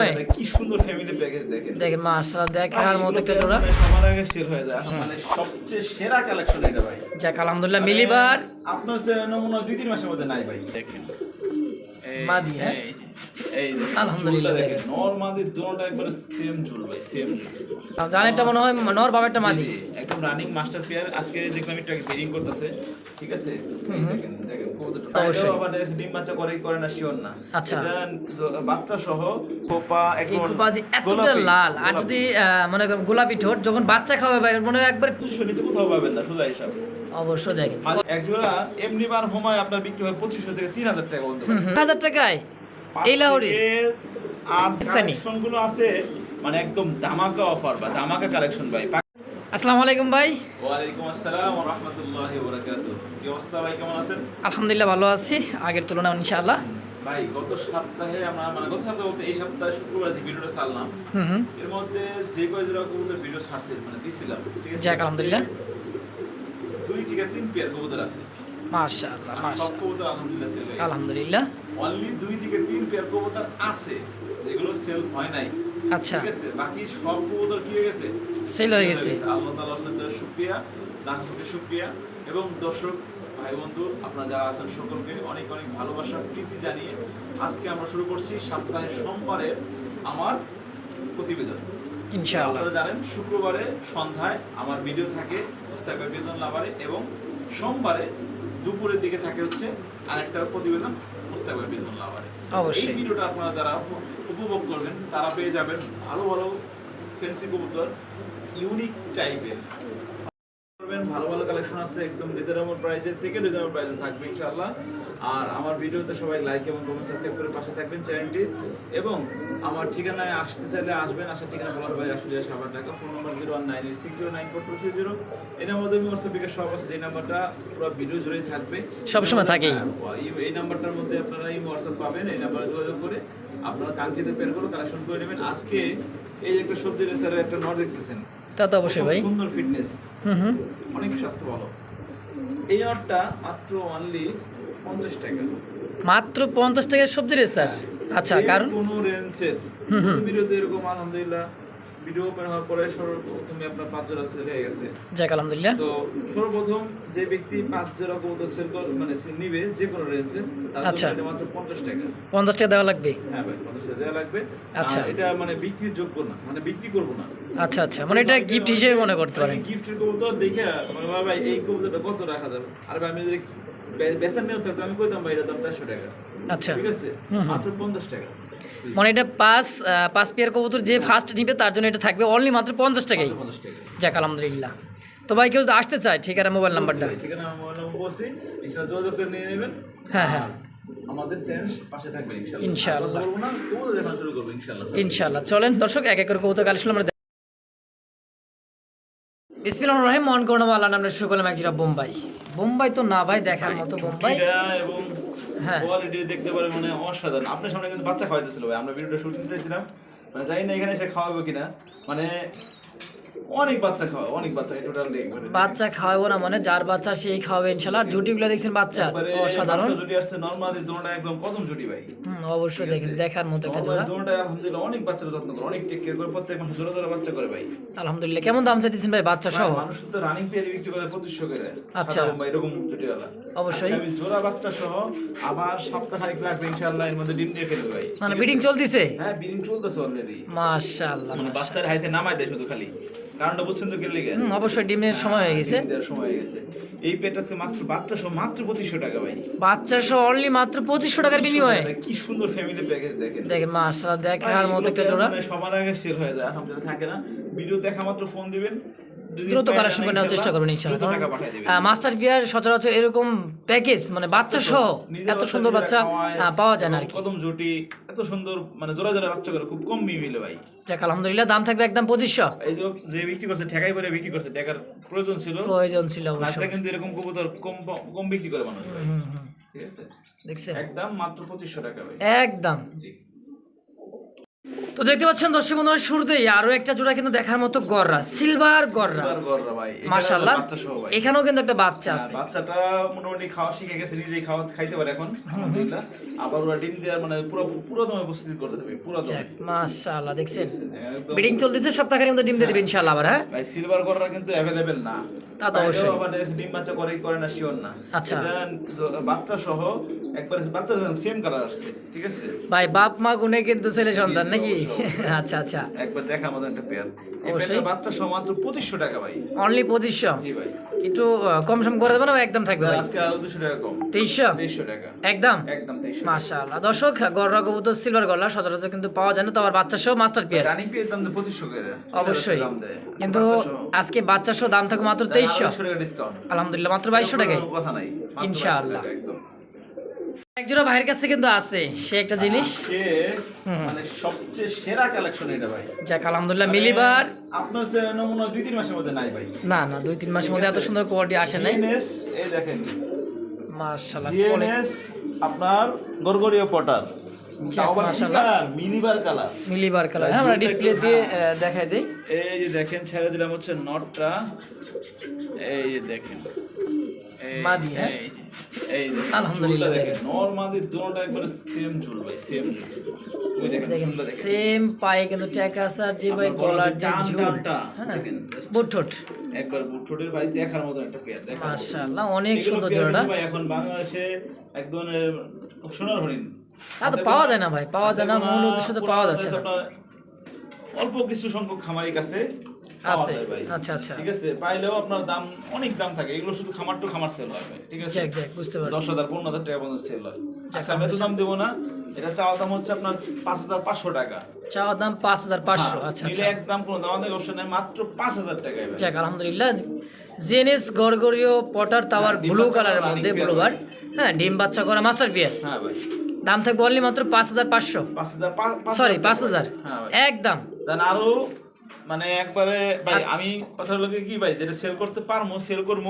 মানে কি সুন্দর ফ্যামিলি প্যাকেজ দেখেন। দেখেন মাশাআল্লাহ দেখার মতো একটা জোড়া। মানে সবার আগে সেল হয়ে যায়। মানে সবচেয়ে সেরা কালেকশন এটা ভাই। যাক আলহামদুলিল্লাহ মিলিবার। আপনার নমুনা দুই তিন মাসের মধ্যে নাই ভাই। দেখেন। মাদি, হ্যাঁ? এই যে, এই দেখেন, আলহামদুলিল্লাহ নর মাদি দুটোটা একবারে সেম চুল ভাই সেম জানেরটা মনে হয় নর বাবারটা মাদি। একদম রানিং মাস্টার পেয়ার আজকে দেখলাম একটু বেরিং করতেছে ঠিক আছে? দেখেন দেখেন অবশ্যই। এটাও ডিম বাচ্চা করে করে না শিওর না। আচ্ছা। বাচ্চা সহ খোপা একদম খোপাজি এতটা গোলাপি, লাল আর যদি মনে করেন গোলাপি ঠোঁট যখন বাচ্চা খাওয়াবে ভাই মনে হয় একবার নিচে কোথাও পাবেন না সোজা হিসাব। অবশ্য দেখেন। এক জোড়া এমনি বার সময় আপনার বিক্রি হয় পঁচিশশো থেকে তিন হাজার টাকা। হাজার টাকায়? এই লাহোরে আর। আছে মানে একদম ধামাকা অফার বা ধামাকা কালেকশন ভাই। আসসালামু আলাইকুম ভাই। ওয়ালাইকুম আসসালাম ওয়া রাহমাতুল্লাহি ওয়া বারাকাতুহু। কি অবস্থা ভাই কেমন আছেন? আলহামদুলিল্লাহ ভালো আছি আগের তুলনায় ইনশাআল্লাহ। ভাই গত সপ্তাহে আমরা মানে গত সপ্তাহে বলতে এই সপ্তাহে শুক্রবার যে ভিডিওটা ছাড়লাম হুম হুম। এর মধ্যে যে কয় জোড়া কবুতর ভিডিও ছাড়ছে মানে দিছিলাম ঠিক আছে? যাক আলহামদুলিল্লাহ। দুই থেকে তিন পেয়ার কবুতর আছে। মাশাআল্লাহ মাশাআল্লাহ। আলহামদুলিল্লাহ সেল গেছে। আলহামদুলিল্লাহ। অনলি দুই থেকে তিন পেয়ার কবুতর আছে যেগুলো সেল হয় নাই। আচ্ছা। ঠিক আছে বাকি সব কবুতর কি হয়ে গেছে? সেল হয়ে গেছে। আল্লাহ তাআলার সাথে শুকরিয়া লাখ কোটি শুকরিয়া এবং দর্শক ভাই বন্ধু আপনারা যারা আছেন সকলকে অনেক অনেক ভালোবাসা প্রীতি জানিয়ে আজকে আমরা শুরু করছি সপ্তাহের সোমবারে আমার প্রতিবেদন। ইনশাআল্লাহ। আপনারা জানেন শুক্রবারে সন্ধ্যায় আমার ভিডিও থাকে বিজন লাভারে এবং সোমবারে দুপুরের দিকে থাকে হচ্ছে আরেকটা প্রতিবেদন মুস্তাকবের বিজন লাভারে অবশ্যই। এই ভিডিওটা আপনারা যারা উপভোগ করবেন তারা পেয়ে যাবেন ভালো ভালো ফেন্সি কবুতর ইউনিক টাইপের করবেন ভালো ভালো কালেকশন আছে একদম রিজনেবল প্রাইসের থেকে রিজনেবল প্রাইসে থাকবে ইনশাআল্লাহ। আর আমার ভিডিওতে সবাই লাইক এবং কমেন্ট সাবস্ক্রাইব করে পাশে থাকবেন চ্যানেলটি এবং আমার ঠিকানায় আসতে চাইলে আসবেন আসার ঠিকানা বলার ভাই আসলে সাবার টাকা phone number zero one nine six zero nine four two three zero এই নাম্বার আমি হোয়াটসঅ্যাপ সব আছে যে নাম্বারটা পুরো ভিডিও জুড়েই থাকবে। সবসময় থাকেই। হ্যাঁ, এই- নাম্বারটার মধ্যে আপনারা এই হোয়াটসঅ্যাপ পাবেন এই নাম্বারে যোগাযোগ করে আপনারা কাঙ্ক্ষিত পেয়ারগুলো কালেকশন করে নেবেন। আজকে এই যে একটা সবজি রেস্টারের একটা নট দেখতেছেন। তা তো অবশ্যই ভাই। সুন্দর ফিটনেস অনেক স্বাস্থ্য ভালো এই অর্ডটা মাত্র অনলি পঞ্চাশ টাকা। মাত্র পঞ্চাশ টাকার সবজি রে স্যার। আচ্ছা কারণ কোনো রেঞ্জের বিরোধী এরকম আলহামদুলিল্লাহ ভিডিও ওপেন হওয়ার পরে সর্বপ্রথমে আপনার পাঁচ জোড়া সেল হয়ে গেছে। যাক আলহামদুলিল্লাহ। তো সর্বপ্রথম যে ব্যক্তি পাঁচ জোড়া কবুতর সেল মানে নিবে যে কোনো রেঞ্জে আচ্ছা। মাত্র পঞ্চাশ টাকা। পঞ্চাশ টাকা দেওয়া লাগবে? হ্যাঁ ভাই পঞ্চাশ টাকা দেওয়া লাগবে। আচ্ছা। এটা মানে বিক্রির যোগ্য না মানে বিক্রি করব না। আচ্ছা আচ্ছা। মানে এটা গিফট হিসেবে মনে করতে পারেন। গিফটের কবুতর দেখে মানে বাবা ভাই এই কবুতরটা কত রাখা যাবে? আর ভাই আমি যদি বেচার নিয়ে থাকতো আমি কইতাম ভাই এটা দাম চারশো টাকা। আচ্ছা। ঠিক আছে। মাত্র পঞ্চাশ টাকা। মানে এটা পাঁচ পাঁচ পেয়ার কবুতর যে ফার্স্ট নিবে তার জন্য এটা থাকবে অনলি মাত্র পঞ্চাশ টাকাই। যাক আলহামদুলিল্লাহ। তো ভাই কেউ যদি আসতে চায় ঠিকানা মোবাইল নাম্বারটা হ্যাঁ, হ্যাঁ। ইনশাআল্লাহ। ইনশাআল্লাহ। আর কথা বলব না কবুতর দেখানো শুরু করব ইনশাআল্লাহ। ইনশাআল্লাহ। চলেন দর্শক এক এক করে কবুতর কালেকশন আমরা দেখ- বিসমিল্লাহ রহিম মন করোনা আল্লাহ নামে শুরু করলাম একজোড়া বোম্বাই। বোম্বাই তো না ভাই দেখার মতো বোম্বাই। এবং। কোয়ালিটি দেখতে পারে মানে অসাধারণ। আপনার সামনে কিন্তু বাচ্চা খাওয়াইতেছিল ভাই, আমরা ভিডিওটা শুট দিতেছিলাম মানে জানি না এখানে সে খাওয়াবে কিনা। মানে অনেক বাচ্চা খাওয়া অনেক বাচ্চা টোটাল বাচ্চা খাওয়াবো না মানে যার বাচ্চা সেই খাওয়াবে ইনশাআল্লাহ আর জুটিগুলো দেখছেন বাচ্চা অসাধারণ। জুটি আসছে নর্মালি দুটোটা একদম কদম জুটি ভাই। হুম, অবশ্যই দেখেন দেখার মতো একটা জোড়া। দুটোটা আলহামদুলিল্লাহ অনেক বাচ্চারা যত্ন করে অনেক টেক কেয়ার করে প্রত্যেক মাসে জোড়া জোড়া বাচ্চা করে ভাই। আলহামদুলিল্লাহ কেমন দাম চাইতেছেন ভাই বাচ্চা সহ? মানুষ তো রানিং পেয়ারি বিক্রি করে পঁচিশশো করে। আচ্ছা। এরকম জুটিওয়ালা। অবশ্যই। আমি জোড়া বাচ্চা সহ আবার সপ্তাহ লাগবে ইনশাআল্লাহ এর মধ্যে ডিম দিয়ে ফেলবে ভাই। মানে বিডিং চলতেছে? হ্যাঁ বিডিং চলতেছে অলরেডি মাশাআল্লাহ মানে বাচ্চার হাইতে নামাই দেয় শুধু খালি। কারণটা বুঝছেন তো কেন লিগে অবশ্যই ডিমের সময় হয়ে গেছে। সময় হয়ে গেছে। এই পেট আজকে মাত্র বাচ্চা সহ মাত্র পঁচিশশো টাকা ভাই। বাচ্চা সহ অনলি মাত্র পঁচিশশো টাকার বিনিময়ে। কি সুন্দর ফ্যামিলি প্যাকেজ দেখেন। দেখেন মাসরা দেখার মতো একটা জোড়া। সবার আগে সেল হয়ে যায় আলহামদুলিল্লাহ থাকে না। ভিডিও দেখা মাত্র ফোন দিবেন। দ্রুত কালেকশন করে নেওয়ার চেষ্টা করবেন মাস্টার বিয়ার সচরাচর এরকম প্যাকেজ মানে বাচ্চা সহ এত সুন্দর বাচ্চা পাওয়া যায় না আর কি। কদম জুটি এত সুন্দর মানে জোড়া জোড়া বাচ্চা করে খুব কম মিলে ভাই। যাক আলহামদুলিল্লাহ দাম থাকবে একদম পঁচিশশো। এই যে বিক্রি করছে ঠেকাই পরে বিক্রি করছে টাকার প্রয়োজন ছিল। প্রয়োজন ছিল অবশ্যই। কিন্তু এরকম কবুতর কম কম বিক্রি করে মানুষ ঠিক আছে? দেখছেন? একদম মাত্র পঁচিশশো টাকা ভাই। একদম। জি। তো দেখতে পাচ্ছেন দর্শক বন্ধুরা শুরুতেই আরও একটা জোড়া কিন্তু দেখার মতো গররা সিলভার গররা। মাশাআল্লাহ। এখানেও কিন্তু একটা বাচ্চা হ্যাঁ, আছে। বাচ্চাটা মোটামুটি খাওয়া শিখে গেছে নিজেই খাওয়া খাইতে পারে এখন আলহামদুলিল্লাহ। আবার ওরা ডিম দেওয়ার মানে পুরো পুরো দমে প্রস্তুতি করে দেবে পুরো দমে। মাশাআল্লাহ দেখছেন? ব্রিডিং চলতেছে সপ্তাহের মধ্যে ডিম দিয়ে দিবে ইনশাআল্লাহ আবার হ্যাঁ? ভাই সিলভার গররা কিন্তু অ্যাভেলেবেল না। তা তো অবশ্যই। আবার ডিম বাচ্চা করে করে না শিওর না। আচ্ছা। বাচ্চা সহ একবারে বাচ্চা সেম কালার আসছে ঠিক আছে? ভাই বাপ মা গুনে কিন্তু ছেলে সন্তান নাকি। আচ্ছা আচ্ছা। একবার দেখা মতো একটা পেয়ার এই পেয়ারটা বাচ্চা সহ মাত্র পঁচিশশো টাকা ভাই। অনলি জি ভাই। একটু কম সম করে দেবেন একদম থাকবে ভাই? আজকে আরও টাকা কম। টাকা। একদম? একদম মাশাআল্লাহ। দর্শক গররা কবুতর সিলভার গরলা সচরাচর কিন্তু পাওয়া যায় না তো আবার বাচ্চা সহ মাস্টার পিয়ার রানিং পেয়ে দাম দেয় পঁচিশশো করে। অবশ্যই। কিন্তু আজকে বাচ্চা সহ দাম থাকবে মাত্র তেইশশো। আড়াইশো টাকা ডিসকাউন্ট আলহামদুলিল্লাহ মাত্র বাইশশো টাকায়। কথা নাই। ইনশাআল্লাহ। একদম। একজোড়া ভাইয়ের কাছে কিন্তু আছে সে একটা জিনিস। মানে সবচেয়ে সেরা কালেকশন এটা ভাই। যাক আলহামদুলিল্লাহ মিলিবার। আপনার যে নমুনা দুই তিন মাসের মধ্যে নাই ভাই। না না দুই তিন মাসের মধ্যে এত সুন্দর কোয়ালিটি আসে নাই। এই দেখেন। মাশাআল্লাহ জিএনএস আপনার গরগরীয় পটার। যাক, কালার মিলিবার কালার। হ্যাঁ আমরা ডিসপ্লে দিয়ে দেখাই দিই। এই যে দেখেন ছেড়ে দিলাম হচ্ছে নটটা। এই যে দেখেন। মাদি, হ্যাঁ? এই যে, এই দেখেন, আলহামদুলিল্লাহ, দেখেন। দেখেন। দুটোটা একবারে সেম চুল ভাই সেম ওই দেখেন দেখেন চুলটা দেখেন। সেম পায়ে কিন্তু ট্যাকাস আর যে ভাই গলার গলার যে যে টান ঝুল টানটা, দেখেন, বুটঠোট। একবার বুটছোটের ভাই দেখার মতো একটা পেয়ার দেখা মাশাআল্লাহ অনেক সুন্দর জোড়াটা। ভাই এখন বাংলাদেশে এক ধরনের সোনার হরিণ। তা তো পাওয়া যায় না ভাই পাওয়া যায় না মূল উদ্দেশ্য তো পাওয়া যাচ্ছে না। অল্প কিছু সংখ্যক খামারি কাছে পাওয়া আছে আচ্ছা আচ্ছা। ঠিক আছে পাইলেও আপনার দাম অনেক দাম থাকে। এগুলো শুধু খামার টু খামার সেল হয় ঠিক আছে? বুঝতে দশ পারছি হাজার পনেরো হাজার টাকা পর্যন্ত সেল হয়। আচ্ছা আমি এত দাম দেবো না। এটা চাওয়া দাম হচ্ছে আপনার পাঁচ হাজার পাঁচশো টাকা। চাওয়ার দাম পাঁচ হাজার পাঁচশো হ্যাঁ, আচ্ছা আচ্ছা। একদম কোনো দাম অপশন নেই মাত্র পাঁচ হাজার টাকায় ভাই। যাক আলহামদুলিল্লাহ। জেনেস পটার ডিম ব্লু কালারের মধ্যে রানিং ব্লু বার হ্যাঁ ডিম বাচ্চা করা মাস্টার বিয়ার হ্যাঁ ভাই। দাম থাকবে অনলি মাত্র পাঁচ হাজার পাঁচশো। পাঁচ হাজার পাঁচ সরি পাঁচ হাজার। হ্যাঁ একদম। আরও মানে একবারে ভাই আমি কথা হলো কি ভাই যেটা সেল করতে পারব সেল করব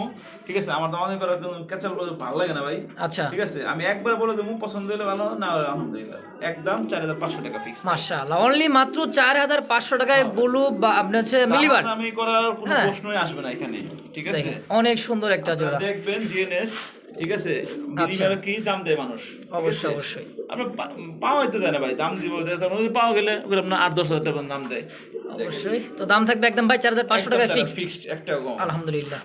ঠিক আছে? আমার দামাদামি করার কোনো ক্যাচাল ভালো লাগে না ভাই। আচ্ছা। ঠিক আছে? আমি একবার বলে দেবো পছন্দ হলে ভালো না হলে আলহামদুলিল্লাহ। একদম চার হাজার পাঁচশো টাকা ফিক্স মাশাআল্লাহ অনলি মাত্র চার হাজার পাঁচশো টাকায় ব্লু বা আপনার হচ্ছে মিলিবার আমি করার কোনো হ্যাঁ। প্রশ্নই আসবে না এখানে ঠিক আছে? অনেক সুন্দর একটা জোড়া। দেখবেন জিএনএস ঠিক আছে? আচ্ছা। কি দাম দেয় মানুষ? অবশ্যই অবশ্যই। আপনার পাওয়াই তো দেয় ভাই দাম দিব পাওয়া গেলে আপনার আট দশ হাজার টাকা দাম দেয়। অবশ্যই। তো দাম থাকবে একদম ভাই চার হাজার পাঁচশো টাকায় ফিক্সড একটা আলহামদুলিল্লাহ।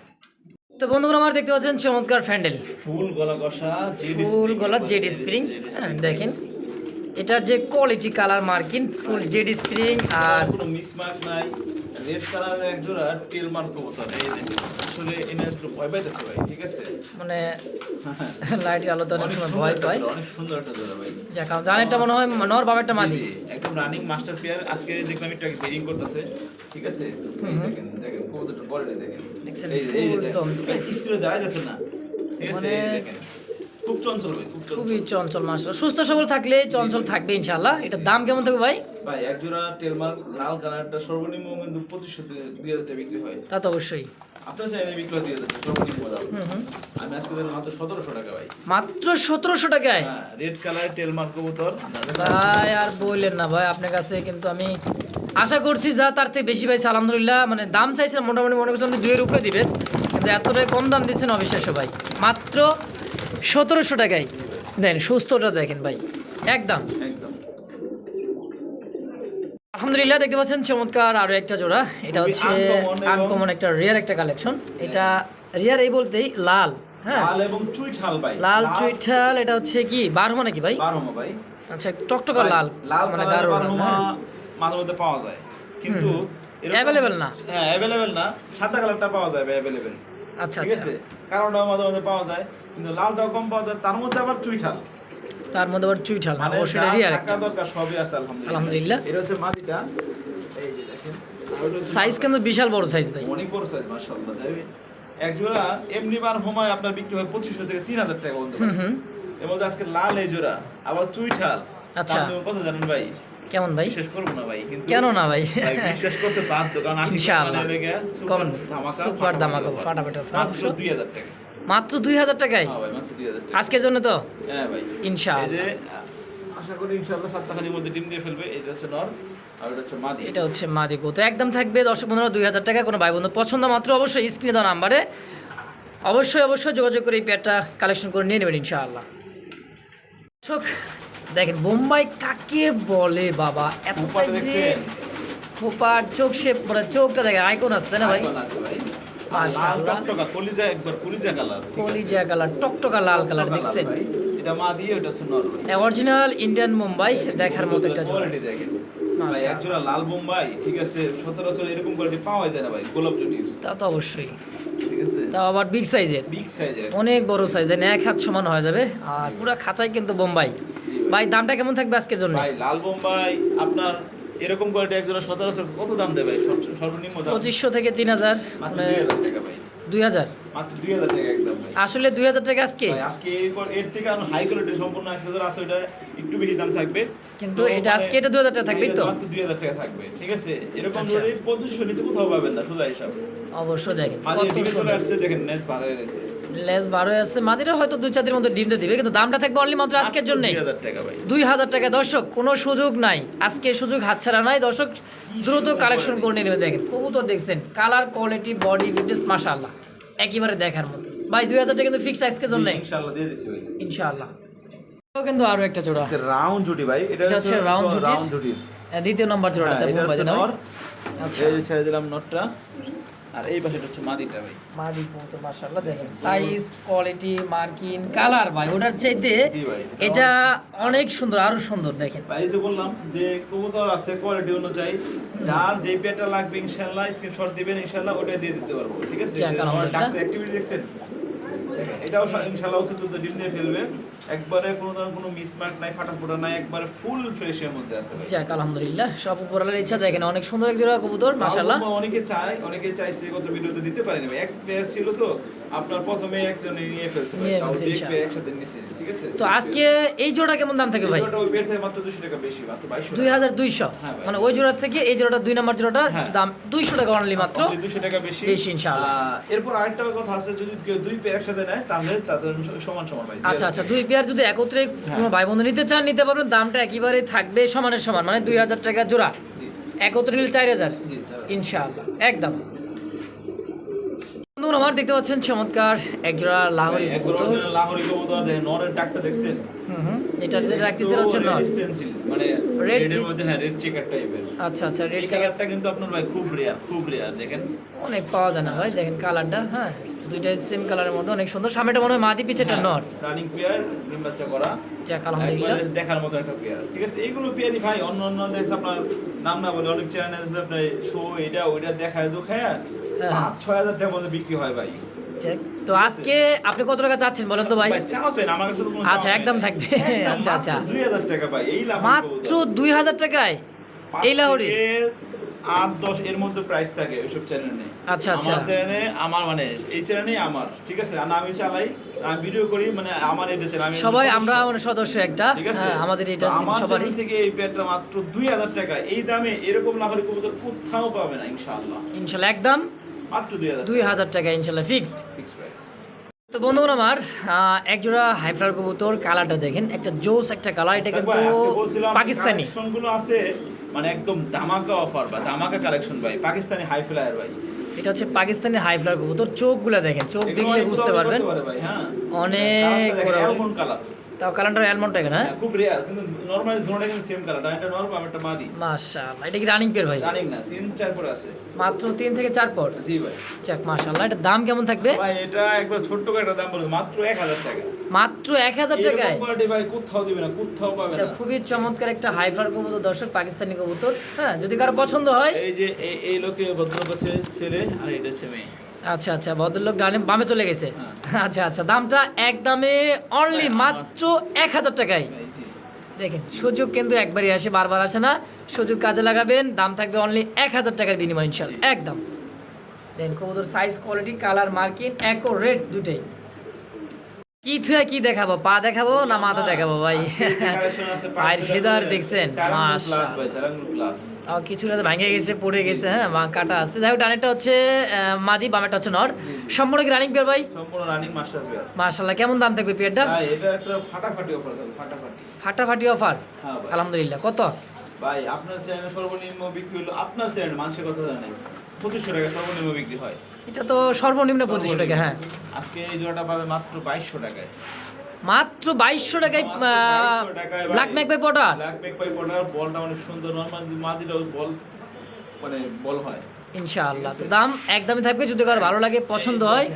তো বন্ধুরা আমার দেখতে পাচ্ছেন চমৎকার ফ্যান্ডেল ফুল গলা কষা ফুল গলা জেড স্প্রিং হ্যাঁ দেখেন। এটার যে কোয়ালিটি কালার মার্কিন ফুল জেড স্প্রিং আর কোনো মিসমার্ক নাই। রেড কালারের এক জোড়া টেল মার্ক কবুতর। এই দেখেন আসলে এনে একটু ভয় পাইতেছে ভাই ঠিক আছে? মানে লাইটের আলোতে অনেক সময় ভয় অনেক সুন্দর একটা জোড়া ভাই। যাক জানেরটা মনে হয় নর বামেরটা মাদি একদম রানিং মাস্টার পেয়ার আজকে দেখলাম একটু বেরিং করতেছে ঠিক আছে? দেখেন দেখেন কবুতরটা দেখেন। দেখছেন, এই যে- স্থিরে দাঁড়ায় যাচ্ছে না ঠিক আছে? দেখেন। খুব চঞ্চল ভাই খুব চঞ্চল। খুবই চঞ্চল মাস সুস্থ সবল থাকলে চঞ্চল থাকবে ইনশাল্লাহ এটার দাম কেমন থাকবে ভাই? ভাই এক জোড়া টেলমার্ক লাল কালারটা সর্বনিম্ন কিন্তু টাকা বিক্রি হয়। তা তো অবশ্যই। আপনার চাইলে বিক্রি দুই সর্বনিম্ন দাম। হুম হুম। আমি আজকে দিলাম মাত্র সতেরোশো টাকা ভাই। মাত্র সতেরোশো টাকায়? হ্যাঁ রেড কালার টেলমার্ক কবুতর। ভাই আর বললেন না ভাই আপনার কাছে কিন্তু আমি আশা করছি যা তার থেকে বেশি পাইছে আলহামদুলিল্লাহ। মানে দাম চাইছিলাম মোটামুটি মনে করছিলাম দুইয়ের উপরে দিবেন। কিন্তু এতটাই কম দাম দিচ্ছেন অবিশ্বাস্য ভাই। মাত্র সতেরোশো টাকায়। দেন সুস্থটা দেখেন ভাই। একদম। আলহামদুলিল্লাহ দেখতে পাচ্ছেন চমৎকার আরও একটা জোড়া। এটা হচ্ছে আনকমন একটা রিয়ার একটা কালেকশন এটা রেয়ার এই বলতেই লাল হ্যাঁ? লাল চুইঠাল এটা হচ্ছে কি বারহমা নাকি ভাই? আচ্ছা টকটকা লাল লাল মানে কালার গাঢ় লাল, বারোমা হ্যাঁ। মাঝে মধ্যে পাওয়া যায়। কিন্তু না। হ্যাঁ অ্যাভেলেবেল না। সাদা কালারটা পাওয়া যায় অ্যাভেলেবেল আচ্ছা ঠিক আচ্ছা। আছে? কারণটাও মাঝে মধ্যে পাওয়া যায় কিন্তু লালটাও কম পাওয়া যায় তার মধ্যে আবার চুইঠাল। তার মধ্যে আবার চুইঠাল হ্যাঁ, মানে দরকার সবই আছে আলহামদুলিল্লাহ। আলহামদুলিল্লাহ। এটা হচ্ছে মাটিটা এই যে দেখেন আর ওটা হচ্ছে সাইজ কিন্তু বিশাল বড় সাইজ ভাই। অনেক বড় সাইজ মাশাআল্লাহ তাই এক জোড়া এমনি বার হোমায় আপনার বিক্রি হয় পঁচিশশো থেকে তিন হাজার টাকা হুম এর মধ্যে আজকে লাল এই জোড়া আবার চুইঠাল। আচ্ছা। কত জানেন ভাই? কেমন ভাই? বিশ্বাস করব না ভাই কিন্তু কেন না ভাই? ভাই বিশ্বাস করতে বাধ্য কারণ ইনশাআল্লাহ। কম সুপার ধামাকা ফাটাফাটি মাত্র দুই হাজার টাকা মাত্র টাকায়? হ্যাঁ ভাই মাত্র দুই হাজার টাকা আজকের জন্য তো? হ্যাঁ ভাই। ইনশাআল্লাহ। আশা করি ইনশাআল্লাহ সপ্তাহখানির মধ্যে ডিম দিয়ে ফেলবে এটা হচ্ছে নর এটা মাদি। একদম থাকবে দর্শক বন্ধুরা দুই হাজার টাকা কোনো ভাই বন্ধু পছন্দ মাত্র অবশ্যই স্ক্রিনে দেওয়া নাম্বারে। অবশ্যই অবশ্যই যোগাযোগ করে এই পেয়ারটা কালেকশন করে নিয়ে নেবেন ইনশাআল্লাহ। দর্শক দেখেন বোম্বাই কাকে বলে বাবা? এত যে খোপার চোখ সে মানে চোখটা দেখেন আইকন আছে তাই না ভাই? কলিজা কালার টকটকা লাল কালার দেখছেন? অরিজিনাল ইন্ডিয়ান মুম্বাই দেখার মতো একটা জোড়া। ভাই মাশাআল্লাহ। এক জোড়া লাল বোম্বাই ঠিক আছে সচরাচর এরকম কোয়ালিটি পাওয়া যায় না ভাই গোলাপ জুটির তা তো অবশ্যই। ঠিক আছে? তাও আবার বিগ সাইজের বিগ সাইজের অনেক বড় সাইজ দেন এক হাত সমান হয়ে যাবে। আর পুরো খাঁচাই কিন্তু বোম্বাই ভাই। দামটা কেমন থাকবে আজকের জন্য? ভাই লাল বোম্বাই আপনার এরকম কোয়ালিটি এক জোড়া সচরাচর কত দাম দেবে সর্বনিম্ন দাম? পঁচিশশো থেকে তিন হাজার মানে দুই হাজার। দুই হাজার দুই হাজার আসলে দুই হাজার টাকা আজকে? আজকে এর থেকে আরও হাই কোয়ালিটির সম্পূর্ণ এক হাজার আছে ওটা একটু বেশি দাম থাকবে। কিন্তু এটা মানে আজকে এটা 2000 টাকা থাকবে তো? দুই হাজার টাকা থাকবে ঠিক আছে? এরকম আচ্ছা। পঁচিশশো নিচে কোথাও পাবেন না সোজা হিসাব। অবশ্যই দেখেন কত সুন্দর। দেখেন নেট পারে গেছে লেস বারো আছে। মাদিরা হয়তো দুই চার দিনের মধ্যে ডিমতে দিবে কিন্তু দামটা থাকবে অনলি মাত্র আজকের জন্য। দুই হাজার টাকা দর্শক কোনো সুযোগ নাই। আজকে সুযোগ হাতছাড়া নাই। দর্শক দ্রুত কালেকশন করে নেবে দেখেন কবুতর দেখছেন কালার কোয়ালিটি বডি ফিটনেস মাশাআল্লাহ। একেবারে দেখার মতো। ভাই দুই হাজার টাকা কিন্তু ফিক্স আজকের জন্য। ইনশাআল্লাহ কিন্তু আরও একটা জোড়া। রাউন্ড জুটি ভাই। এটা হচ্ছে? রাউন্ড জুটির। আহ, দ্বিতীয় নম্বর জোড়াটা হ্যাঁ, মুম্বাই না আচ্ছা। এই ছেড়ে দিলাম নটটা। আর এই পাশে হচ্ছে মাদিটা ভাই। মাদি কবুতর মাশাআল্লাহ দেখেন। সাইজ কোয়ালিটি মার্কিং কালার ভাই ওটার চাইতে এটা অনেক সুন্দর আরও সুন্দর দেখেন। ভাই যে বললাম যে কবুতর আছে কোয়ালিটি অনুযায়ী যার যে পেটা লাগবে ইনশাআল্লাহ স্ক্রিনশট দিবেন ইনশাআল্লাহ ওটা দিয়ে দিতে পারব ঠিক আছে? আমার ডাক্তার অ্যাক্টিভিটি দেখছেন এটাও ইনশাআল্লাহ হচ্ছে তো ডিম দিয়ে ফেলবে। একবারে কোনো ধরনের কোনো মিসমার্ক নাই ফাটা ফোটা নাই একবারে ফুল ফ্রেশের মধ্যে আছে ভাই। যাক আলহামদুলিল্লাহ সব উপরালার ইচ্ছা দেখেন অনেক সুন্দর এক জোড়া কবুতর মাশাআল্লাহ। অনেকে চায় অনেকে চাইছে কত ভিডিওতে দিতে পারেনি ভাই। এক পেয়ার ছিল তো আপনার প্রথমে একজনে নিয়ে ফেলছে ভাই। দেখবে একসাথে নিছে ঠিক আছে? তো আজকে এই জোড়া কেমন দাম থাকে ভাই? জোড়াটা ওই পেয়ার থেকে মাত্র 200 টাকা বেশি মাত্র 2200 দুই হাজার দুইশো। হ্যাঁ ভাই। মানে ওই জোড়া থেকে এই জোড়াটা দুই নাম্বার জোড়াটা হ্যাঁ। দাম দুইশো টাকা অনলি মাত্র। 200 টাকা বেশি। বেশি, ইনশাআল্লাহ। এরপর আরেকটা কথা আছে যদি কেউ দুই পেয়ার একসাথে নেয় তাহলে তাদের সমান সমান ভাই। আচ্ছা আচ্ছা দুই পেয়ার যদি একত্রে হ্যাঁ। কোনো ভাই বন্ধু নিতে চান নিতে পারবেন। দামটা একেবারে থাকবে সমানের সমান মানে দুই হাজার টাকা জোড়া। একত্রে নিলে চার হাজার। ইনশাআল্লাহ একদম। আমার দেখতে পাচ্ছেন চমৎকার এক জোড়া লাহোরি কবুতর। নরের ডাকটা দেখছেন? এটা যেটা রাখতেছে হচ্ছে নর। মানে এর মধ্যে হ্যাঁ রেড চেকার টাইপের আচ্ছা আচ্ছা রেড এই কিন্তু আপনার ভাই খুব রেয়ার খুব রেয়ার দেখেন। অনেক পাওয়া যায় না ভাই দেখেন কালারটা হ্যাঁ। দুইটাই সেম কালারের মধ্যে অনেক সুন্দর। সামনেটা মনে হয় মাদি পিছেটা নর রানিং পেয়ার ডিম বাচ্চা করা। যাক আলহামদুলিল্লাহ। একবারে দেখার মতো একটা পেয়ার ঠিক আছে এইগুলো পেয়ারই ভাই অন্য অন্য দেশ আপনার নাম না বলে অনেক চ্যানেল আছে আপনার শো এটা ওইটা দেখায় দেখায় হ্যাঁ। পাঁচ ছয় হাজার টাকার মধ্যে বিক্রি হয় ভাই। যাক, তো আজকে আপনি কত টাকা চাচ্ছেন বলেন তো ভাই? চাও চাই আমার কাছে আচ্ছা, একদম থাকবে। আচ্ছা, আচ্ছা। 2000 টাকা ভাই এই লাভ মাত্র দুই হাজার টাকায়? এই লাহোরি? আট দশ এর মধ্যে প্রাইস থাকে ওইসব চ্যানেলে আচ্ছা, আচ্ছা। আমার চ্যানেলে আমার মানে এই চ্যানেলে আমার ঠিক আছে? আর আমি চালাই আমি ভিডিও করি মানে আমার এটা চ্যানেল আমি সবাই আমরা মানে সদস্য একটা ঠিক আছে? হ্যাঁ আমাদের এটা সবারই। থেকে এই পেয়ারটা মাত্র দুই হাজার টাকা। এই দামে এরকম লাহোরি কবুতর কোথাও পাবে না ইনশাআল্লাহ। ইনশাল্লাহ একদম মাত্র দুই হাজার দুই হাজার টাকা ইনশাল্লাহ ফিক্সড ফিক্স প্রাইস তো বন্ধুগণ আমার একজোড়া এক জোড়া হাইফ্লার কবুতর কালারটা দেখেন একটা জোস একটা কালার এটা কিন্তু পাকিস্তানি গুলো আছে মানে একদম ধামাকা অফার বা ধামাকা কালেকশন ভাই পাকিস্তানি হাই ফ্লায়ার ভাই এটা হচ্ছে পাকিস্তানি হাই ফ্লায়ার কবুতর চোখগুলো দেখেন চোখ দেখলে বুঝতে পারবেন হ্যাঁ। অনেক কালার। তাও কালারটা টাইপ হ্যাঁ, খুব রেয়ার কিন্তু নরমালি কিন্তু সেম কালার মাদি। মাশাআল্লাহ এটা কি রানিং পেয়ার ভাই? রানিং না তিন চার করে আছে। মাত্র তিন থেকে চার পর? জি ভাই। মাশাআল্লাহ এটা দাম কেমন থাকবে? ভাই এটা একবার ছোট্ট করে দাম মাত্র এক হাজার টাকা। মাত্র এক হাজার এরকম টাকায়? quality ভাই কোথাও দিবে না কোথাও পাবে এটা না। খুবই চমৎকার একটা হাইফ্লার কবুতর দর্শক পাকিস্তানি কবুতর হ্যাঁ যদি কারও পছন্দ হয়। এই যে এই লোকে ভদ্রলোক হচ্ছে ছেলে আর এটা হচ্ছে মেয়ে। আচ্ছা আচ্ছা ভদ্রলোক ডানে বামে চলে গেছে। হ্যাঁ। আচ্ছা আচ্ছা দামটা একদমে অনলি হ্যাঁ, মাত্র এক হাজার টাকায়। দেখেন সুযোগ কিন্তু একবারই আসে বারবার আসে না। সুযোগ কাজে লাগাবেন দাম থাকবে অনলি এক হাজার টাকার বিনিময় ইনশাল একদম। দেখেন কবুতর সাইজ কোয়ালিটি কালার মার্কিন একো রেড দুটেই। কি থুয়া কি দেখাবো? পা দেখাবো না মাথা দেখাবো ভাই? পাঁচ ফেদার দেখছেন? কিছুটা ভেঙে গেছে পড়ে গেছে হ্যাঁ কাটা আছে। যাই হোক ডানেরটা হচ্ছে মাদি বামেরটা হচ্ছে নর। সম্পূর্ণ কি রানিং পেয়ার ভাই? পেয়ার মাশাল্লাহ কেমন দাম থাকবে পেয়ারটা ভাই এটা ফাটাফাটি অফার ফাটাফাটি। ফাটাফাটি অফার হ্যাঁ আলহামদুলিল্লাহ কত? ভাই আপনার চ্যানেলে সর্বনিম্ন বিক্রি হলো আপনার চ্যানেল মানুষের কথা জানাই পঁচিশশো টাকা সর্বনিম্ন বিক্রি হয়। এটা তো সর্বনিম্ন পঁচিশশো টাকা হ্যাঁ। আজকে এই জোড়াটা পাবে মাত্র বাইশশো টাকায়। মাত্র বাইশশো টাকায় 2200 টাকায় ব্ল্যাক ম্যাক বাই পটা ব্ল্যাক ব্যাক পাই পটার বলটা অনেক সুন্দর। নর্মাল মাদিটাও বল মানে বল হয়। ইনশাআল্লাহ তো দাম একদমই থাকবে। যদি কারও ভালো লাগে পছন্দ হয়।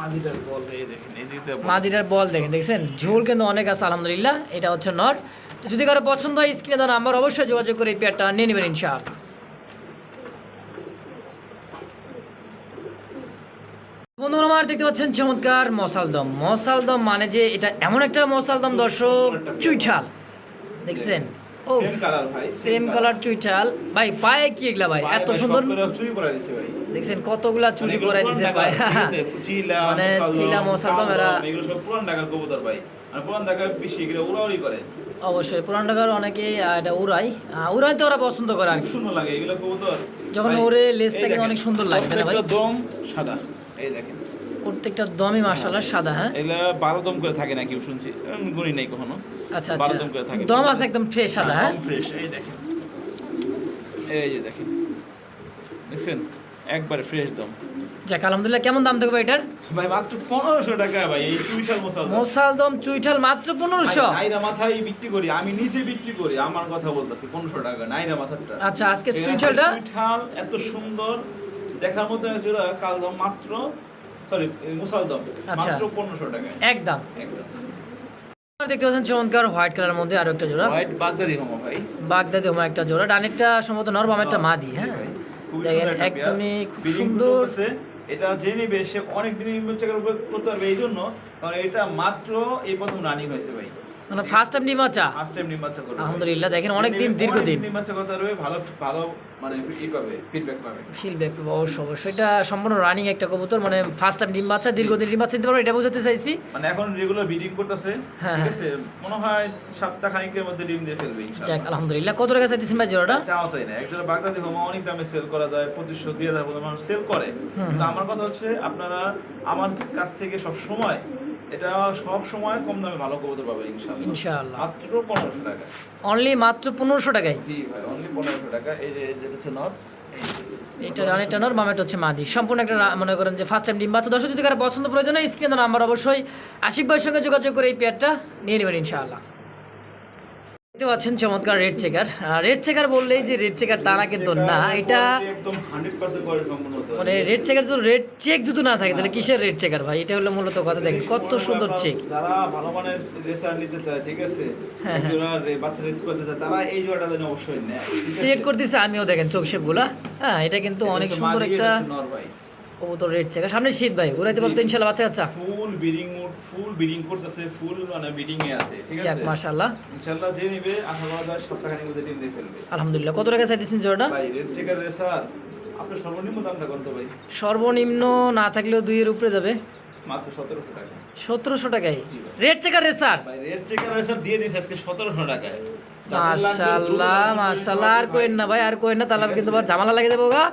মাদিটার বল দেখেন এই দিকটা বল। দেখেন দেখছেন? ঝোল কিন্তু অনেক আছে আলহামদুলিল্লাহ। এটা হচ্ছে নর। তো যদি কারও পছন্দ হয় স্ক্রিনে দেওয়া নাম্বার অবশ্যই যোগাযোগ করে এই পেয়ারটা নিয়ে নেবেন ইনশাআল্লাহ। বন্ধুরা আমার দেখতে পাচ্ছেন চমৎকার মশালদম মশালদম মানে যে এটা এমন একটা মশালদম দর্শক চুইঠাল। দেখছেন? ও সেম কালার চুইঠাল। ভাই পায়ে কি এগুলা ভাই? এত সুন্দর দেখছেন কতগুলা চুরি এগুলো করে দিছে ভাই? চিলা, মানে চিলা, মশালদম এরা- এগুলো সব পুরান ঢাকার কবুতর ভাই। আর পুরান ঢাকার বেশি এগুলো উড়াউড়ি করে। অবশ্যই পুরান ঢাকার অনেকেই আহ, এটা উড়াই। উড়াইতে ওরা পছন্দ করে আর কি। সুন্দর লাগে এগুলো কবুতর। যখন ওরে লেজটা কিন্তু অনেক সুন্দর লাগে, তাই না ভাই? প্রত্যেকটা দম সাদা এই দেখেন। প্রত্যেকটা দমই মাশাআল্লাহ সাদা হ্যাঁ? এগুলা বারো দম করে থাকে নাকি শুনছি। গুনি নাই কখনো। আচ্ছা আচ্ছা। দম করে থাকে। দম আছে একদম ফ্রেশ সাদা হ্যাঁ ফ্রেশ এই দেখেন। এই যে দেখেন। দেখছেন? একবারে ফ্রেশ দম। যাক আলহামদুলিল্লাহ কেমন দাম থাকবে এটার? ভাই মাত্র পনেরোশো টাকা ভাই এই চুইশাল মশাল মশাল দম চুইঠাল মাত্র পনেরোশো? নাইরা মাথায় বিক্রি করি আমি নিজে বিক্রি করি আমার কথা বলতেছি পনেরোশো টাকা নাইরা মাথাটা। আচ্ছা আজকে চুইঠালটা? চুইঠাল এত সুন্দর দেখার মতো জোড়া কাল দাম মাত্র সরি মুসালদম আচ্ছা। মাত্র পনেরোশো টাকায় একদম। একদম। দেখতে পাচ্ছেন চমৎকার হোয়াইট কালারের মধ্যে আরও একটা জোড়া। হোয়াইট বাগদাদি হোমো ভাই। বাগদাদি হোমা একটা জোড়া ডানেরটা সম্ভবত নর বামেরটা মাদি হ্যাঁ। খুবই দেখেন একদমই খুব সুন্দর। এটা যে নিবে সে অনেক দিন ইনভেস্টার করতে পারবে এই জন্য। কারণ এটা মাত্র এই প্রথম রানিং হয়েছে ভাই। মানে ফার্স্ট টাইম ফার্স্ট টাইম করবে। আলহামদুলিল্লাহ দেখেন অনেক দিন করতে পারবে ভালো ভালো মানে ই পাবে ফিডব্যাক পাবে। অবশ্যই এটা সম্পূর্ণ রানিং একটা কবুতর মানে ফার্স্ট টাইম ডিম বাচ্চা দীর্ঘদিন ডিম বাচ্চা দিতে পারব এটা বোঝাতে চাইছি। মানে এখন রেগুলার ব্রিডিং করতেছে হ্যাঁ, ঠিক হ্যাঁ। আছে? মনে হয় সপ্তাহ খানিকের মধ্যে ডিম দিয়ে ফেলবে যাক ইনশাআল্লাহ আলহামদুলিল্লাহ। কত টাকা চাইতেছেন ভাই জোড়াটা? চাওয়া চাই না। একজনের বাগদাদি হোমা অনেক দামে সেল করা যায় পঁচিশশো দুই হাজার পর্যন্ত মানুষ সেল করে। কিন্তু আমার কথা হচ্ছে আপনারা আমার কাছ থেকে সব সময় এটা সব সময় কম দামে ভালো কবুতর পাবে ইনশাআল্লাহ। ইনশাআল্লাহ। মাত্র 1500 টাকা অনলি মাত্র পনেরোশো টাকায়? জি ভাই অনলি 1500 টাকা এই যে যেটা হচ্ছে নট এটা রানিটা নর। বামেটা হচ্ছে মাদি। সম্পূর্ণ একটা মনে করেন যে ফার্স্ট টাইম ডিম বাচ্চা। দর্শক যদি কারও পছন্দ প্রয়োজন হয় স্ক্রিনে নাম্বার অবশ্যই আশিক ভাইয়ের সঙ্গে যোগাযোগ করে এই পেয়ারটা নিয়ে নেবেন ইনশাআল্লাহ। দেখতে পাচ্ছেন চমৎকার রেড চেকার। রেড চেকার বললেই যে রেড চেকার তা না কিন্তু না এটা। মানে রেড চেকার তো রেড চেক যদি না থাকে তাহলে কিসের রেড চেকার ভাই? এটা হলো মূলত কথা দেখেন কত সুন্দর চেক। যারা ভালো মানের রেসার নিতে চায় ঠিক আছে? হ্যাঁ, হ্যাঁ। একজোড়া রে- বাচ্চা রেস করতে চায় তারা এই জোড়াটা যেন অবশ্যই নেয়। সিলেক্ট করতেছে আমিও দেখেন চোখ শেপগুলা হ্যাঁ এটা কিন্তু অনেক সুন্দর একটা কবুতর রেড চেকার সামনে শীত ভাই উড়াইতে পারতো বাচ্চা কাচ্চা। ফুল বিডিং ফুল বিডিং করতেছে ফুল মানে বিডিং এ আছে ঠিক আছে? মাশাআল্লাহ। ইনশাআল্লাহ যে নিবে আশা করা যায় সপ্তাহখানেক মধ্যে ডিম দিয়ে ফেলবে। আলহামদুলিল্লাহ। কত টাকা চাইতেছেন জোড়াটা? ভাই রেড চেকার রেসার আপনার সর্বনিম্ন দামটা কত ভাই? সর্বনিম্ন না থাকলেও দুইয়ের উপরে যাবে। মাত্র সতেরোশো টাকা। টাকায়। Red checker racer? ভাই রেড চেকার রেসার দিয়ে দিয়েছে আজকে টাকায়। আর। কোয়েন না ভাই আর কোয়েন না তাহলে কিন্তু। আবার ঝামেলা লাগে দেবো গা।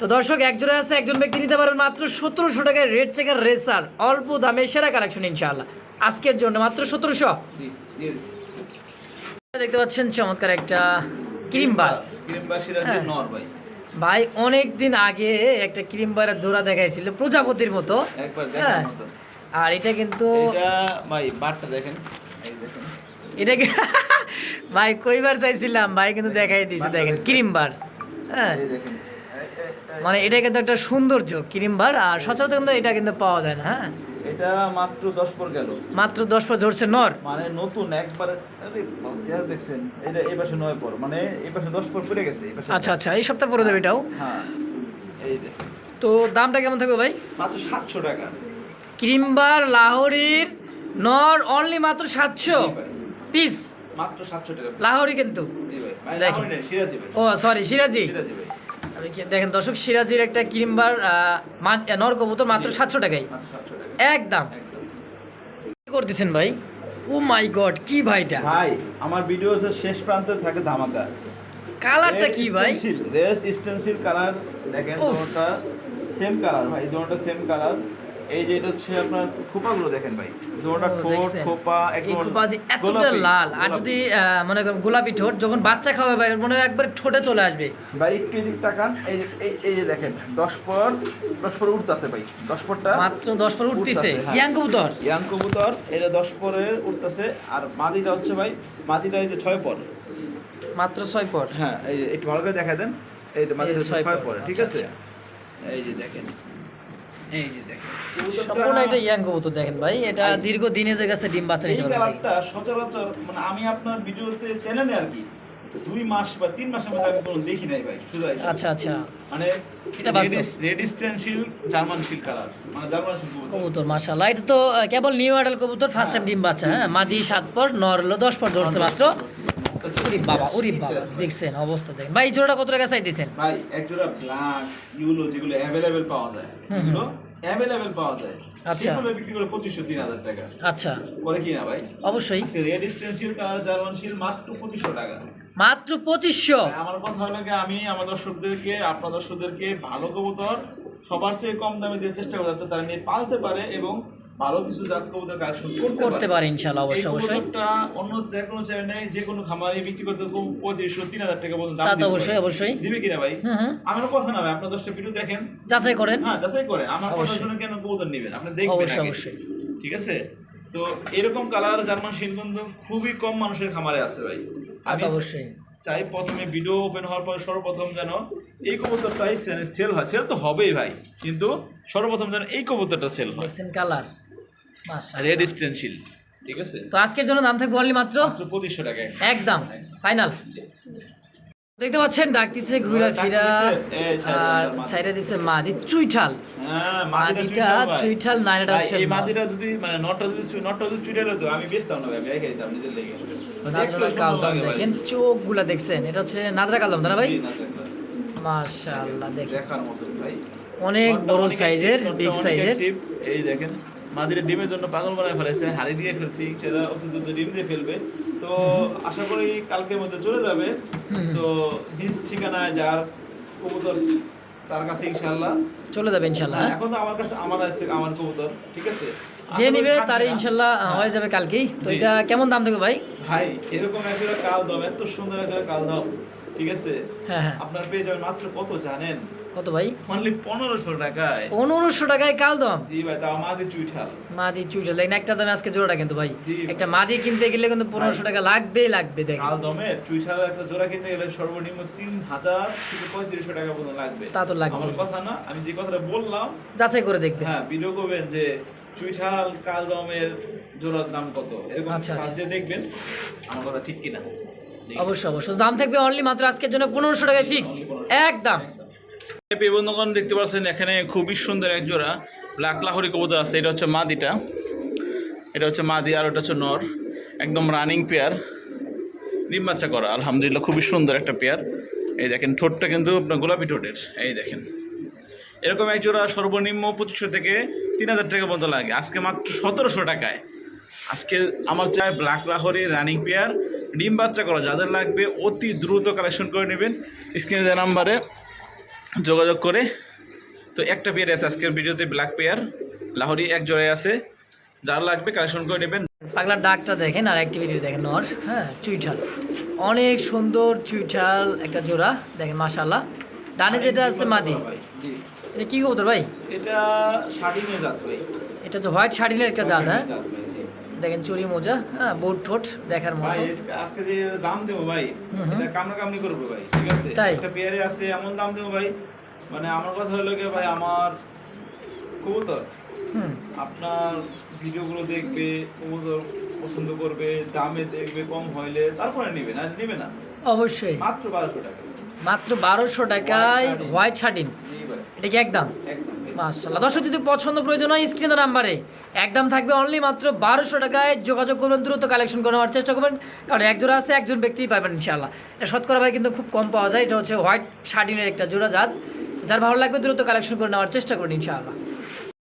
তো দর্শক একজনে আছে একজন ব্যক্তি নিতে পারবেন মাত্র সতেরোশো টাকায় রেড চেকার রেসার অল্প দামে সেরা কালেকশন ইনশাআল্লাহ। আজকের জন্য মাত্র সতেরোশো। দেখতে পাচ্ছেন চমৎকার একটা ক্রিম বার। ক্রিমবার হ্যাঁ। ভাই। অনেক দিন আগে একটা ক্রিম বারের জোড়া দেখাইছিল প্রজাপতির মতো। হ্যাঁ। আর এটা কিন্তু এটা ভাই বারটা দেখেন। এই দেখেন। এটা কি? ভাই কইবার চাইছিলাম ভাই কিন্তু দেখাই দিয়েছে দেখেন ক্রিম বার। হ্যাঁ এই দেখেন এই- এই- এই- মানে এটা কিন্তু একটা সৌন্দর্য ক্রিম বার আর সচরাচর কিন্তু এটা কিন্তু পাওয়া যায় না হ্যাঁ? এটা মাত্র দশ পর গেল। মাত্র দশ পর ধরছে নর। মানে নতুন একবার আরে ইতিহাস দেখছেন এটা এই পাশে নয় পর মানে এই পাশে দশ পর পড়ে গেছে এই পাশে আচ্ছা আচ্ছা এই সপ্তাহে পরে যাবে এটাও? হ্যাঁ এই তো দামটা কেমন থাকবে ভাই? মাত্র টাকা। লাহোরির নর অনলি মাত্র সাতশো। জি ভাই, পিস মাত্র সাতশো টাকা। লাহোরি কিন্তু। জি ভাই। ও সরি সিরাজি। সিরাজি ভাই। দেখেন দর্শক সিরাজির একটা ক্রিমবার নর কবুতর মাত্র সাতশো টাকায়। সাতশো টাকা একদম। একদম করতেছেন ভাই? ও মাই গড কি ভাইটা ভাই আমার ভিডিও শেষ প্রান্তে থাকে ধামাকা। কালারটা কি ভাই? রেস্ট স্টেন্সিল কালার দেখেন। দোনোটা সেম কালার ভাই দুটো সেম কালার এই যে এটা হচ্ছে আপনার খোপাগুলো দেখেন ভাই। দোনোটা ঠোঁট খোপা এই একদম খোপা যে এতটা লাল। আর যদি মনে করেন গোলাপি ঠোঁট যখন বাচ্চা খাবে ভাই মনে হয় একবার ঠোঁটে চলে আসবে। ভাই একটু এদিক তাকান। এই যে এই- যে দেখেন দশ পর দশ পর উঠতেছে ভাই। দশ পরটা মাত্র দশ পর উঠতেছে হ্যাঁ। ইয়াং কবুতর। ইয়াং কবুতর এটা দশ পরে উঠতেছে। আর মাদিটা হচ্ছে ভাই মাদিটা এই যে ছয় পর। মাত্র ছয় পর। হ্যাঁ এই যে একটু ভালো করে দেখা দেন। এই মাদিটা এই যে হচ্ছে ছয় ছয় পর, ঠিক আচ্ছা, আছে? এই যে দেখেন। এই যে দেখেন। সম্পূর্ণ এটা ইয়াং কবুতর দেখেন ভাই। এটা দীর্ঘ দিনের কাছে ডিম বাচ্চা নিতে পারবে কালারটা সচরাচর মানে আমি আপনার ভিডিওতে চ্যানেলে আর কি। দুই মাস বা তিন মাসের মধ্যে আমি কোনো দেখি নাই ভাই শুধু আচ্ছা আচ্ছা। মানে এটা বাস্তব। রেড জার্মান শিল কালার। মানে জার্মান শিল কবুতর। কবুতর মাশাআল্লাহ। এটা তো কেবল নিউ অ্যাডাল কবুতর ফার্স্ট টাইম ডিম বাচ্চা হ্যাঁ? মাদি সাত পর নর হলো দশ পর ধরছে মাত্র। বাবা বাবা দেখছেন অবস্থা দেখেন। ভাই জোড়াটা কত টাকা চাই দিছেন? ভাই এক জোড়া ব্ল্যাক ইউলো যেগুলো অ্যাভেলেবেল পাওয়া যায়। এগুলো অ্যাভেলেবেল পাওয়া যায়। আচ্ছা। সেগুলো বিক্রি করে পঁচিশশো তিন হাজার টাকা। আচ্ছা। কি না ভাই? অবশ্যই। রেড কালার জার্মান শিল মাত্র পঁচিশশো টাকা। মাত্র পঁচিশশো? আমার কথা হলো আমি আমার দর্শকদেরকে আপনার দর্শকদেরকে ভালো কবুতর সবার চেয়ে কম দামে দেওয়ার চেষ্টা করি যাতে তারা নিয়ে পালতে পারে এবং ভালো কিছু জাত কবুতর কালেকশন করতে করতে পারে। ইনশাআল্লাহ অবশ্যই অবশ্যই। অন্য যে কোনো চ্যানেলে যে কোনো খামারে বিক্রি করতে কম পঁয়ত্রিশশো তিন হাজার টাকা পর্যন্ত দাম অবশ্যই। অবশ্যই। দিবে কিনা ভাই? আমার কথা না ভাই আপনার দশটা ভিডিও দেখেন। যাচাই করেন। হ্যাঁ যাচাই করে আমার অবশ্যই। জন্য কেন কবুতর নেবেন? আপনি দেখবেন অবশ্যই অবশ্যই। ঠিক আছে? তো এরকম কালার জার্মান শিলবন্ধ খুবই কম মানুষের খামারে আছে ভাই। অবশ্যই। চাই প্রথমে ভিডিও ওপেন হওয়ার পরে সর্বপ্রথম যেন এই কবুতরটাই সেল হয়। সেল তো হবেই ভাই কিন্তু সর্বপ্রথম যেন এই কবুতরটা সেল হয়। কালার রেড স্টেনশিল ঠিক আছে? তো আজকের জন্য দাম থাকবে অনলি মাত্র মাত্র পঁচিশশো টাকা একদম। ফাইনাল দেখতে পাচ্ছেন ডাক দিচ্ছে ঘুরা ফিরা আর। ছাইরা দিচ্ছে মাদি চুইঠাল। হ্যাঁ মাদিটা চুইঠাল নাইনাটা ভাই, হচ্ছে এই মাদিটা যদি মানে নটটা যদি নটটা যদি চুইটাল হতো আমি বেচতাম না ভাই আমি রেখে দিতাম নিজের লেগে। নাজরাটা কালদম দেখেন চোখগুলা দেখছেন এটা হচ্ছে নাজরা কালদম না ভাই? মাশাআল্লাহ দেখেন। দেখার মতো ভাই। অনেক বড় সাইজের বিগ সাইজের। এই দেখেন। মাদিরে ডিমের জন্য পাগল বানায় ফেলেছে হাড়ি দিয়ে ফেলছি সেটা অতি দ্রুত ডিম দিয়ে ফেলবে। তো আশা করি কালকের মধ্যে চলে যাবে। তো নিজ ঠিকানায় যার কবুতর তার কাছে ইনশাল্লাহ চলে যাবে ইনশাল্লাহ হ্যাঁ? এখন তো আমার কাছে আমার আছে আমার কবুতর ঠিক আছে? যে নিবে তার। ইনশাল্লাহ হয়ে। যাবে কালকেই। তো এটা কেমন দাম থাকবে ভাই? ভাই এরকম একটা কাল দাম এত সুন্দর একটা কাল দাম ঠিক আছে? হ্যাঁ হ্যাঁ। আপনার পেয়ে যাবেন মাত্র কত জানেন? কত ভাই? অনলি পনেরোশো টাকায়। পনেরোশো টাকায় কালদম জি ভাই আমাদের চুইঠাল। মাদি চুইটা দেখেন একটা দামে আজকে জোড়াটা কিন্তু ভাই। একটা মাদি কিনতে গেলে কিন্তু পনেরোশো টাকা লাগবেই লাগবে দেখেন। কাল দমে চুইঠাল একটা জোড়া কিনতে গেলে সর্বনিম্ন তিন হাজার থেকে পঁয়ত্রিশশো টাকা পর্যন্ত লাগবে। তা তো লাগবে। আমার কথা না আমি যে কথাটা বললাম যাচাই করে দেখবে। হ্যাঁ ভিডিও করবেন যে চুইঠাল কাল দমের জোড়ার দাম কত? এরকম আচ্ছা, আচ্ছা। সাজিয়ে দেখবেন আমার কথা ঠিক কিনা? অবশ্যই অবশ্যই। দাম থাকবে অনলি মাত্র আজকের জন্য পনেরোশো টাকায় ফিক্সড একদম। বন্ধুগণ দেখতে পাচ্ছেন, এখানে খুবই সুন্দর এক জোড়া ব্ল্যাক লাহরি কবুতর আছে। এটা হচ্ছে মাদিটা। এটা হচ্ছে মাদি আর ওটা হচ্ছে নর। একদম রানিং পেয়ার ডিম বাচ্চা করা, আলহামদুলিল্লাহ, খুবই সুন্দর একটা পেয়ার এই দেখেন, ঠোঁটটা কিন্তু আপনার গোলাপি ঠোঁটের। এই দেখেন। এরকম এক জোড়া সর্বনিম্ন পঁচিশশো থেকে তিন হাজার টাকা পর্যন্ত লাগে। আজকে মাত্র সতেরোশো টাকায়। আজকে আমার চাই ব্ল্যাক লাহরি রানিং পেয়ার ডিম বাচ্চা করা, যাদের লাগবে অতি দ্রুত কালেকশন করে নেবেন। স্ক্রিনে দেওয়া নাম্বারে যোগাযোগ করে। তো একটা পেয়ার আছে আজকের ভিডিওতে ব্ল্যাক পেয়ার লাহোরি এক জোড়ায় আছে। যার লাগবে কালেকশন করে নেবেন। পাগলার ডাকটা দেখেন আর অ্যাক্টিভিটি দেখেন নর। হ্যাঁ চুইঠাল। অনেক সুন্দর চুইঠাল একটা জোড়া দেখেন মাশাল্লাহ ডানে যেটা আছে মাদি। এটা কি কবুতর ভাই? এটা জাত ভাই। এটা হচ্ছে হোয়াইট শার্টিনের একটা জাত হ্যাঁ। দেখেন চুরি মোজা হ্যাঁ বোট ঠোঁট দেখার মতো। আজকে- আজকে যে দাম দেবো ভাই। এটা কামনা কামনি করব ভাই ঠিক আছে? তাই? একটা পেয়ারে আছে এমন দাম দেবো ভাই মানে আমার কথা হলো কি ভাই আমার কবুতর। আপনার ভিডিওগুলো দেখবে কবুতর পছন্দ করবে দামে দেখবে কম হইলে তারপরে নেবে না নেবে না। অবশ্যই। মাত্র বারোশো টাকা। মাত্র বারোশো টাকায় হোয়াইট শার্টিন এটা কি একদম? একদম। মাশাল্লাহ দর্শক, যদি পছন্দ প্রয়োজন হয় স্ক্রিনের নাম্বারে একদম থাকবে অনলি মাত্র বারোশো টাকায়। যোগাযোগ করবেন, দ্রুত কালেকশন করে নেওয়ার চেষ্টা করবেন। কারণ এক জোড়া আছে, একজন ব্যক্তিই পাবেন ইনশাল্লাহ এটা শতকরা ভাই কিন্তু খুব কম পাওয়া যায়। এটা হচ্ছে হোয়াইট শার্টিনের একটা জোড়া জাত। যার ভালো লাগবে, দ্রুত কালেকশন করে নেওয়ার চেষ্টা করুন ইনশাআল্লাহ।